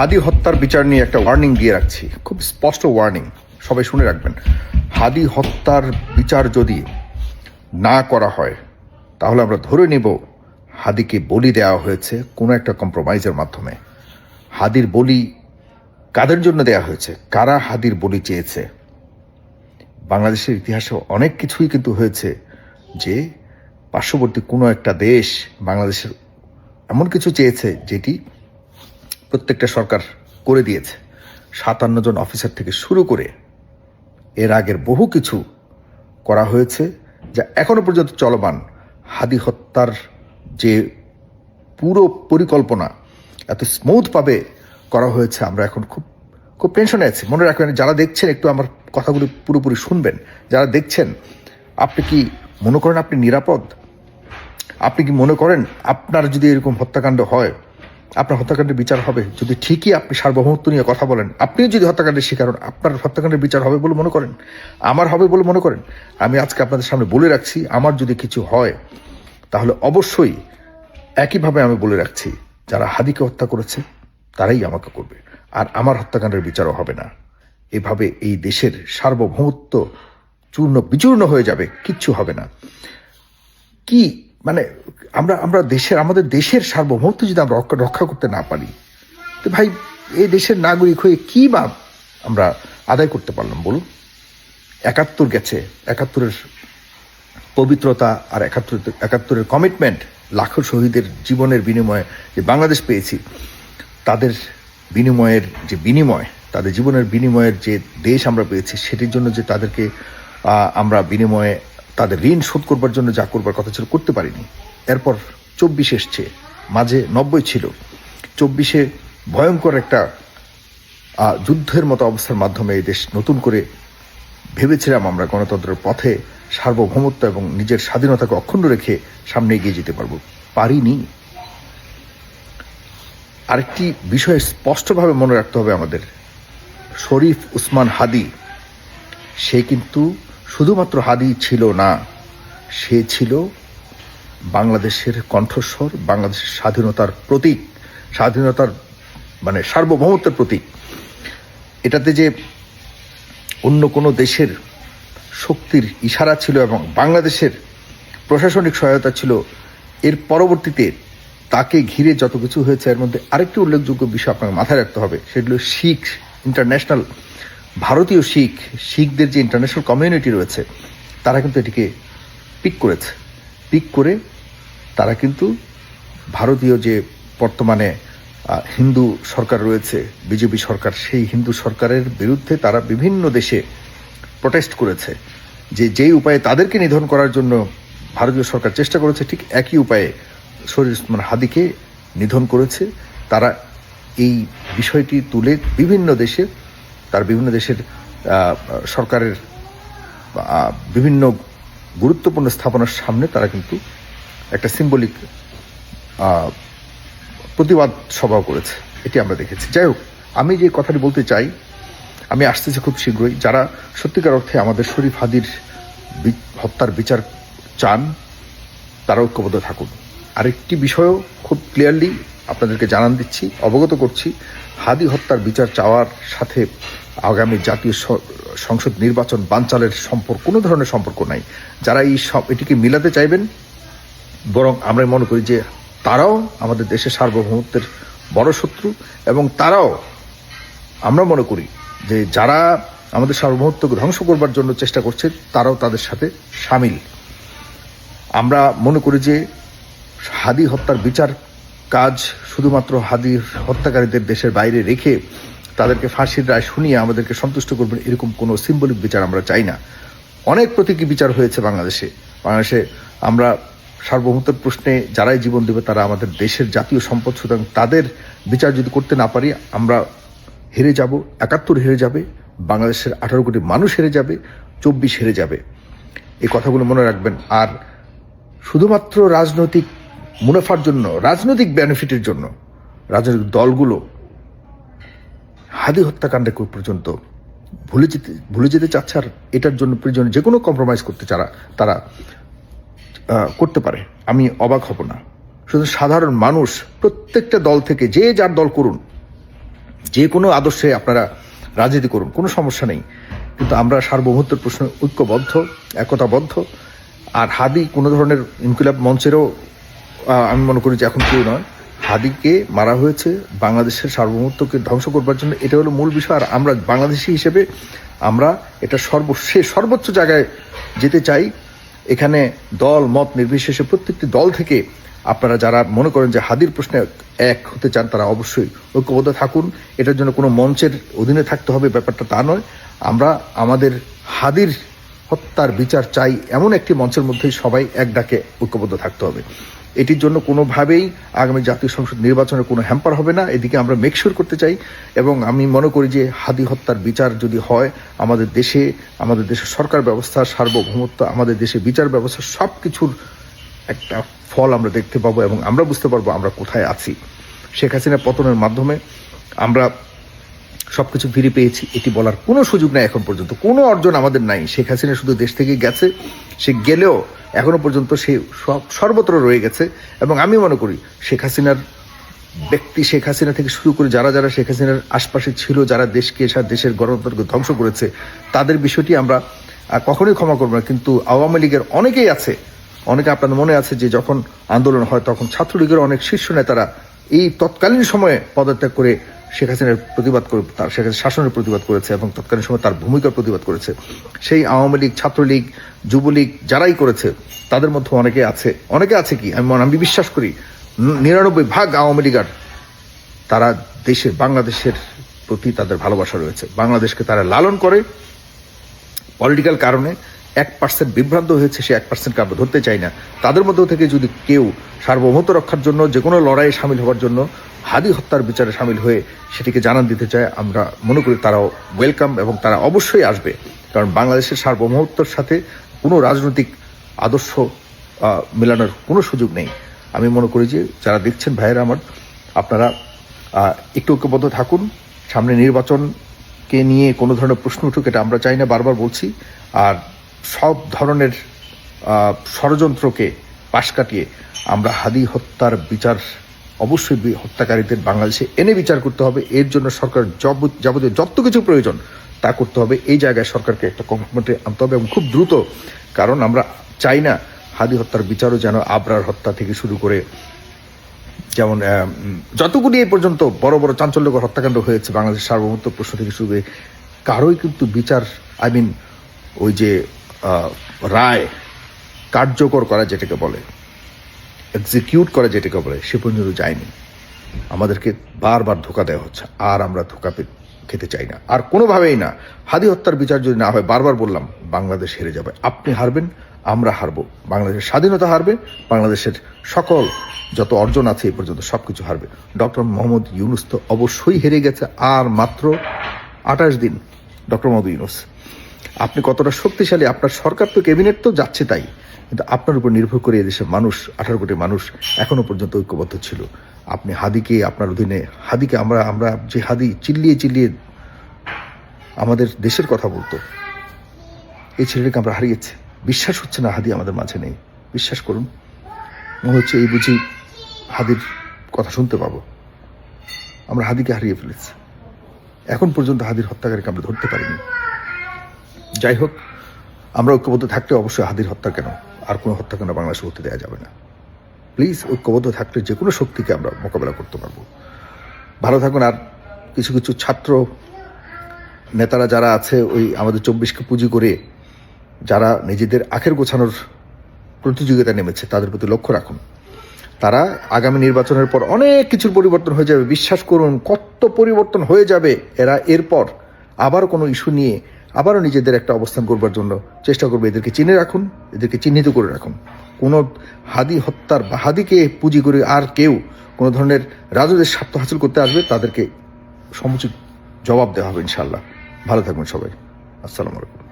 হাদি হত্যার বিচার নিয়ে একটা ওয়ার্নিং দিয়ে রাখছি। খুব স্পষ্ট ওয়ার্নিং সবাই শুনে রাখবেন। হাদি হত্যার বিচার যদি না করা হয়, তাহলে আমরা ধরে নেব হাদিকে বলি দেওয়া হয়েছে কোনো একটা কম্প্রোমাইজের মাধ্যমে। হাদির বলি কাদের জন্য দেয়া হয়েছে? কারা হাদির বলি চেয়েছে? বাংলাদেশের ইতিহাসে অনেক কিছুই কিন্তু হয়েছে যে পার্শ্ববর্তী কোনো একটা দেশ বাংলাদেশের এমন কিছু চেয়েছে যেটি প্রত্যেকটা সরকার করে দিয়েছে। সাতান্ন জন অফিসার থেকে শুরু করে এর আগের বহু কিছু করা হয়েছে, যা এখনও পর্যন্ত চলমান। হাদি হত্যার যে পুরো পরিকল্পনা এত স্মুথভাবে করা হয়েছে, আমরা এখন খুব খুব টেনশনে আছি। মনে রাখবেন, যারা দেখছেন, একটু আমার কথাগুলি পুরোপুরি শুনবেন। যারা দেখছেন, আপনি কি মনে করেন আপনি নিরাপদ? আপনি কি মনে করেন আপনার যদি এরকম হত্যাকাণ্ড হয় আপনার হত্যাকাণ্ডের বিচার হবে। যদি ঠিকই আপনি সার্বভৌমত্ব নিয়ে কথা বলেন, আপনিও যদি হত্যাকাণ্ডের শিকার হন, আপনার হত্যাকাণ্ডের বিচার হবে বলে মনে করেন। আমার হবে বলে মনে করেন। আমি আজকে আপনাদের সামনে বলে রাখছি, আমার যদি কিছু হয়, তাহলে অবশ্যই একইভাবে আমি বলে রাখছি, যারা হাদিকে হত্যা করেছে, তারাই আমাকে করবে। আর আমার হত্যাকাণ্ডের বিচারও হবে না। এভাবে এই দেশের সার্বভৌমত্ব চূর্ণ বিচূর্ণ হয়ে যাবে, কিচ্ছু হবে না। কি মানে আমরা আমরা দেশের, আমাদের দেশের সার্বভৌমত্ব যদি আমরা রক্ষা- করতে না পারি, তো ভাই, এই দেশের নাগরিক হয়ে কী বা আমরা আদায় করতে পারলাম, বলুন? একাত্তর গেছে, একাত্তরের পবিত্রতা আর একাত্তর, একাত্তরের কমিটমেন্ট লাখো শহীদের জীবনের বিনিময়ে যে বাংলাদেশ পেয়েছি, তাদের বিনিময়ের যে বিনিময়, তাদের জীবনের বিনিময়ের যে দেশ আমরা পেয়েছি, সেটির জন্য যে তাদেরকে আমরা বিনিময়ে তাদের ঋণ শোধ করবার জন্য যা করবার কথা ছিল, করতে পারিনি। এরপর চব্বিশ এসছে। মাঝে নব্বই ছিল। চব্বিশে ভয়ঙ্কর একটা যুদ্ধের মতো অবস্থার মাধ্যমে এই দেশ নতুন করে ভেবেছিলাম আমরা গণতন্ত্রের পথে সার্বভৌমত্ব এবং নিজের স্বাধীনতাকে অক্ষুণ্ণ রেখে সামনে এগিয়ে যেতে পারব। পারিনি। আরেকটি বিষয় স্পষ্টভাবে মনে রাখতে হবে আমাদের। শরীফ উসমান হাদি, সে কিন্তু শুধুমাত্র হাদি ছিল না, সে ছিল বাংলাদেশের কণ্ঠস্বর, বাংলাদেশের স্বাধীনতার প্রতীক, স্বাধীনতার মানে সার্বভৌমত্বের প্রতীক। এটাতে যে অন্য কোনো দেশের শক্তির ইশারা ছিল এবং বাংলাদেশের প্রশাসনিক সহায়তা ছিল, এর পরবর্তীতে তাকে ঘিরে যত কিছু হয়েছে, এর মধ্যে আরেকটি উল্লেখযোগ্য বিষয় আপনাকে মাথায় রাখতে হবে সেগুলো শিখ ইন্টারন্যাশনাল ভারতীয় শিখ, শিখদের যে ইন্টারন্যাশনাল কমিউনিটি রয়েছে, তারা কিন্তু এটিকে পিক করেছে। পিক করে তারা কিন্তু ভারতীয় যে বর্তমানে হিন্দু সরকার রয়েছে, বিজেপি সরকার, সেই হিন্দু সরকারের বিরুদ্ধে তারা বিভিন্ন দেশে প্রটেস্ট করেছে। যে যেই উপায়ে তাদেরকে নিধন করার জন্য ভারতীয় সরকার চেষ্টা করেছে, ঠিক একই উপায়ে শরীর উসমান হাদিকে নিধন করেছে। তারা এই বিষয়টি তুলে বিভিন্ন দেশে তার বিভিন্ন দেশের সরকারের বিভিন্ন গুরুত্বপূর্ণ স্থাপনার সামনে তারা কিন্তু একটা সিম্বলিক প্রতিবাদ সভাও করেছে। এটি আমরা দেখেছি। যাই হোক, আমি যে কথাটি বলতে চাই, আমি আসতেছি খুব শীঘ্রই। যারা সত্যিকার অর্থে আমাদের শরীফ হাদির হত্যার বিচার চান, তারা ঐক্যবদ্ধ থাকুন। আরেকটি বিষয়ও খুব ক্লিয়ারলি আপনাদেরকে জানান দিচ্ছি, অবগত করছি, হাদি হত্যার বিচার চাওয়ার সাথে আগামী জাতীয় সংসদ নির্বাচন বানচালের সম্পর্ক, কোনো ধরনের সম্পর্ক নাই। যারা এই সব, এটিকে মিলাতে চাইবেন, বরং আমরা মনে করি যে তারাও আমাদের দেশের সার্বভৌমত্বের বড় শত্রু, এবং তারাও আমরা মনে করি যে যারা আমাদের সার্বভৌমত্বকে ধ্বংস করবার জন্য চেষ্টা করছে, তারাও তাদের সাথে সামিল। আমরা মনে করি যে হাদি হত্যার বিচার কাজ শুধুমাত্র হাদির হত্যাকারীদের দেশের বাইরে রেখে তাদেরকে ফাঁসির রায় শুনিয়ে আমাদেরকে সন্তুষ্ট করবেন এরকম কোনো সিম্বলিক বিচার আমরা চাই না। অনেক প্রতীকী বিচার হয়েছে বাংলাদেশে। বাংলাদেশে আমরা সার্বভৌমত্বের প্রশ্নে যারাই জীবন দেবে তারা আমাদের দেশের জাতীয় সম্পদ, সুতরাং তাদের বিচার যদি করতে না পারি, আমরা হেরে যাব, একাত্তর হেরে যাবে, বাংলাদেশের আঠারো কোটি মানুষ হেরে যাবে, চব্বিশ হেরে যাবে। এই কথাগুলো মনে রাখবেন। আর শুধুমাত্র রাজনৈতিক মুনাফার জন্য, রাজনৈতিক বেনিফিটের জন্য, রাজনৈতিক দলগুলো হাদি হত্যাকাণ্ডে পর্যন্ত ভুলে যেতে ভুলে যেতে চাচ্ছে আর এটার জন্য প্রয়োজন যে কোনো কম্প্রোমাইজ করতে চারা, তারা করতে পারে। আমি অবাক হব না। শুধু সাধারণ মানুষ, প্রত্যেকটা দল থেকে যে যার দল করুন, যে কোনো আদর্শে আপনারা রাজনীতি করুন, কোনো সমস্যা নেই। কিন্তু আমরা সার্বভৌমত্বের প্রশ্নে ঐক্যবদ্ধ, একতাবদ্ধ, আর হাদি কোনো ধরনের ইনকিলাব মঞ্চেরও আমি মনে করি যে এখন কেউ নয়। হাদিকে মারা হয়েছে, বাংলাদেশের সার্বভৌমত্বকে ধ্বংস করবার জন্য। এটা হলো মূল বিষয়। আর আমরা বাংলাদেশি হিসেবে আমরা এটা সর্বশেষ সর্বোচ্চ জায়গায় যেতে চাই। এখানে দল, মত নির্বিশেষে প্রত্যেকটি দল থেকে আপনারা যারা মনে করেন যে হাদির প্রশ্নে এক হতে চান, তারা অবশ্যই ঐক্যবদ্ধ থাকুন। এটার জন্য কোনো মঞ্চের অধীনে থাকতে হবে, ব্যাপারটা তা নয়। আমরা আমাদের হাদির হত্যার বিচার চাই, এমন একটি মঞ্চের মধ্যেই সবাই এক ডাকে ঐক্যবদ্ধ থাকতে হবে। এটির জন্য কোনোভাবেই আগামী জাতীয় সংসদ নির্বাচনের কোনো হ্যাম্পার হবে না। এদিকে আমরা মেকশিওর করতে চাই এবং আমি মনে করি যে হাদি হত্যার বিচার যদি হয়, আমাদের দেশে, আমাদের দেশের সরকার ব্যবস্থা, সার্বভৌমত্ব, আমাদের দেশে বিচার ব্যবস্থা সব কিছুর একটা ফল আমরা দেখতে পাবো এবং আমরা বুঝতে পারব আমরা কোথায় আছি। শেখ হাসিনা পতনের মাধ্যমে আমরা সবকিছু ফিরে পেয়েছি, এটি বলার কোনো সুযোগ নাই এখন পর্যন্ত। কোনো অর্জন আমাদের নাই। শেখ হাসিনা শুধু দেশ থেকে গেছে, সে গেলেও এখনও পর্যন্ত সে সব সর্বত্র রয়ে গেছে। এবং আমি মনে করি, শেখ হাসিনার ব্যক্তি শেখ হাসিনা থেকে শুরু করে যারা যারা শেখ হাসিনার আশপাশে ছিল, যারা দেশকে দেশের গণতন্ত্রকে ধ্বংস করেছে, তাদের বিষয়টি আমরা কখনোই ক্ষমা করব না। কিন্তু আওয়ামী লীগের অনেকেই আছে, অনেকে আপনাদের মনে আছে যে যখন আন্দোলন হয়, তখন ছাত্রলীগের অনেক শীর্ষ নেতারা এই তৎকালীন সময়ে পদত্যাগ করে শেখ হাসিনার প্রতিবাদ করে, তার শেখ শাসনের প্রতিবাদ করেছে এবং তৎকালীন সময় তার ভূমিকার প্রতিবাদ করেছে। সেই আওয়ামী লীগ, ছাত্রলীগ, যুবলীগ যারাই করেছে, তাদের মধ্যে অনেকে আছে। অনেকে আছে কি? আমি মনে- আমি বিশ্বাস করি নিরানব্বই ভাগ আওয়ামী লীগার তারা দেশের বাংলাদেশের প্রতি তাদের ভালোবাসা রয়েছে। বাংলাদেশকে তারা লালন করে, পলিটিক্যাল কারণে এক পার্সেন্ট বিভ্রান্ত হয়েছে, সে এক পার্সেন্টকে আমরা ধরতে চাই না। তাদের মধ্য থেকে যদি কেউ সার্বভৌমত্ব রক্ষার জন্য যে কোনো লড়াইয়ে সামিল হওয়ার জন্য হাদি হত্যার বিচারে সামিল হয়ে সেটিকে জানান দিতে চায়, আমরা মনে করি তারাও ওয়েলকাম এবং তারা অবশ্যই আসবে। কারণ বাংলাদেশের সার্বভৌমত্বের সাথে কোনো রাজনৈতিক আদর্শ মেলানোর কোনো সুযোগ নেই। আমি মনে করি যে যারা দেখছেন ভাইয়েরা আমার, আপনারা একটু ঐক্যবদ্ধ থাকুন। সামনে নির্বাচনকে নিয়ে কোনো ধরনের প্রশ্ন উঠুক, এটা আমরা চাই না, বারবার বলছি। আর সব ধরনের ষড়যন্ত্রকে পাশ কাটিয়ে আমরা হাদি হত্যার বিচার, অবশ্যই হত্যাকারীদের বাংলাদেশে এনে বিচার করতে হবে। এর জন্য সরকার যাবতীয় যত কিছু প্রয়োজন, তা করতে হবে। এই জায়গায় সরকারকে একটা কমিটমেন্টে আনতে হবে এবং খুব দ্রুত, কারণ আমরা চাই না হাদি হত্যার বিচারও যেন আবরার হত্যা থেকে শুরু করে, যেমন যতগুলি এই পর্যন্ত বড় বড় চাঞ্চল্যকর হত্যাকাণ্ড হয়েছে বাংলাদেশ সার্বভৌমত্ব প্রশ্ন থেকে শুরু করে, কারোই কিন্তু বিচার, আই মিন, ওই যে রায় কার্যকর করা যেটাকে বলে এক্সিকিউট করা যেটাকে বলে, সে পর্যন্ত যায়নি। আমাদেরকে বারবার ধোকা দেওয়া হচ্ছে, আর আমরা ধোকা খেতে চাই না। আর কোনোভাবেই না, হাদি হত্যার বিচার যদি না হয়, বারবার বললাম, বাংলাদেশ হেরে যাবে। আপনি হারবেন, আমরা হারবো। বাংলাদেশের স্বাধীনতা হারবে, বাংলাদেশের সকল যত অর্জন আছে এ পর্যন্ত সব কিছু হারবে। ডক্টর মোহাম্মদ ইউনুস তো অবশ্যই হেরে গেছে, আর মাত্র আঠাশ দিন। ডক্টর মোহাম্মদ ইউনুস আপনি কতটা শক্তিশালী, আপনার সরকার তো ক্যাবিনেট তো যাচ্ছে তাই। কিন্তু আপনার উপর নির্ভর করে এদেশের মানুষ, আঠারো কোটি মানুষ এখনও পর্যন্ত ঐক্যবদ্ধ ছিল। আপনি হাদিকে, আপনার অধীনে, হাদিকে আমরা আমরা যে হাদি চিল্লিয়ে চিল্লিয়ে আমাদের দেশের কথা বলতো, এই ছেলেটাকে আমরা হারিয়েছি। বিশ্বাস হচ্ছে না হাদি আমাদের মাঝে নেই। বিশ্বাস করুন। মনে হচ্ছে এই বুঝি হাদির কথা শুনতে পাবো। আমরা হাদিকে হারিয়ে ফেলেছি। এখন পর্যন্ত হাদির হত্যাকারীকে আমরা ধরতে পারিনি। যাই হোক আমরা ঐক্যবদ্ধ থাকলে অবশ্যই হাদির হত্যা কেন? আর কোনো হত্যা কেন বাংলাদেশে হতে দেওয়া যাবে না? প্লিজ ঐক্যবদ্ধ থাকলে যে কোনো শক্তিকে আমরা মোকাবেলা করতে পারব। ভালো থাকুন আর কিছু কিছু ছাত্র, নেতারা যারা আছে, ওই আমাদের চব্বিশকে পুঁজি করে যারা নিজেদের আখের গোছানোর প্রতিযোগিতা নেমেছে, তাদের প্রতি লক্ষ্য রাখুন। তারা আগামী নির্বাচনের পর অনেক কিছুর পরিবর্তন হয়ে যাবে। বিশ্বাস করুন, কত পরিবর্তন হয়ে যাবে। এরা এরপর আবার কোনো ইস্যু নিয়ে আবারও নিজেদের একটা অবস্থান করবার জন্য চেষ্টা করবে। এদেরকে চিনে রাখুন, এদেরকে চিহ্নিত করে রাখুন। কোনো হাদি হত্যার বা হাদিকে পুঁজি করে আর কেউ কোনো ধরনের রাজদের স্বার্থ হাসিল করতে আসবে, তাদেরকে সমুচিত জবাব দেওয়া হবে ইনশাল্লাহ ভালো থাকবেন সবাই। আসসালামু আলাইকুম।